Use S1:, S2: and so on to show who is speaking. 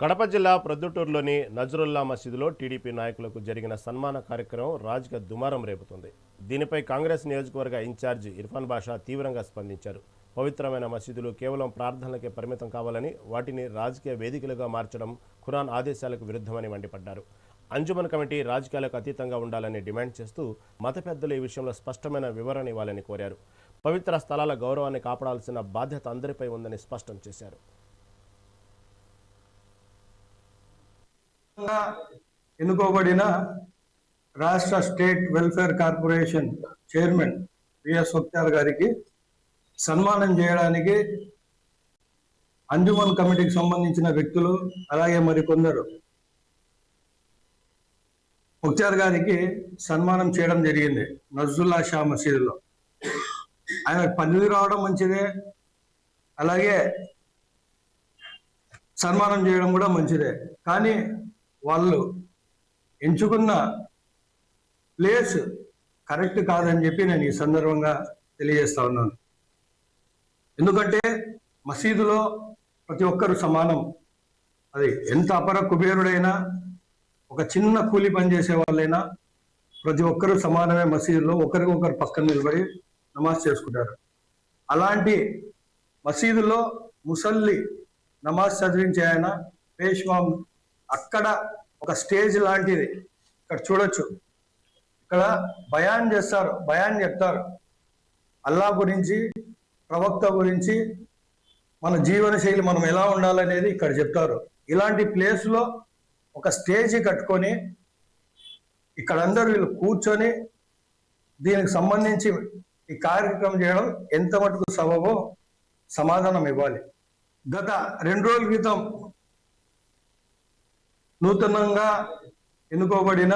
S1: కడప జిల్లా ప్రొద్దుటూరులోని నజరుల్లా మసీదులో టీడీపీ నాయకులకు జరిగిన సన్మాన కార్యక్రమం రాజకీయ దుమారం రేపుతుంది. దీనిపై కాంగ్రెస్ నియోజకవర్గ ఇన్ఛార్జి ఇర్ఫాన్ బాషా తీవ్రంగా స్పందించారు. పవిత్రమైన మసీదులు కేవలం ప్రార్థనలకే పరిమితం కావాలని వాటిని రాజకీయ వేదికలుగా మార్చడం ఖురాన్ ఆదేశాలకు విరుద్ధమని మండిపడ్డారు. అంజుమన్ కమిటీ రాజకీయాలకు అతీతంగా ఉండాలని డిమాండ్ చేస్తూ మత పెద్దలు ఈ విషయంలో స్పష్టమైన వివరణ ఇవ్వాలని కోరారు. పవిత్ర స్థలాల గౌరవాన్ని కాపాడాల్సిన బాధ్యత అందరిపై ఉందని స్పష్టం చేశారు.
S2: ఎన్నుకోబడిన రాష్ట్ర state welfare corporation chairman VS Mukhtar గారికి సన్మానం చేయడానికి అంజుమన్ కమిటీకి సంబంధించిన వ్యక్తులు అలాగే మరికొందరు ముక్తార్ గారికి సన్మానం చేయడం జరిగింది నజుల్లా షా మసీదులో. ఆయన పదవి రావడం మంచిదే అలాగే సన్మానం చేయడం కూడా మంచిదే. కానీ వాళ్ళు ఎంచుకున్న ప్లేస్ కరెక్ట్ కాదని చెప్పి నేను ఈ సందర్భంగా తెలియజేస్తా ఉన్నాను. ఎందుకంటే మసీదులో ప్రతి ఒక్కరు సమానం. అది ఎంత అపర కుబేరుడైనా ఒక చిన్న కూలి పని చేసే వాళ్ళైనా ప్రతి ఒక్కరు సమానమే మసీదులో ఒకరికొకరు పక్కన నిలబడి నమాజ్ చేసుకుంటారు. అలాంటి మసీదులో ముసల్లి నమాజ్ చదివించే ఆయన పేష్వామ్ అక్కడ ఒక స్టేజ్ లాంటిది. ఇక్కడ చూడొచ్చు. ఇక్కడ బయాన్ చేస్తారు బయాన్ చెప్తారు. అల్లా గురించి ప్రవక్త గురించి మన జీవన శైలి మనం ఎలా ఉండాలనేది ఇక్కడ చెప్తారు. ఇలాంటి ప్లేస్లో ఒక స్టేజ్ కట్టుకొని ఇక్కడ అందరూ వీళ్ళు కూర్చొని దీనికి సంబంధించి ఈ కార్యక్రమం చేయడం ఎంత మటుకు సబబో సమాధానం ఇవ్వాలి. గత రెండు రోజుల క్రితం నూతనంగా ఎన్నుకోబడిన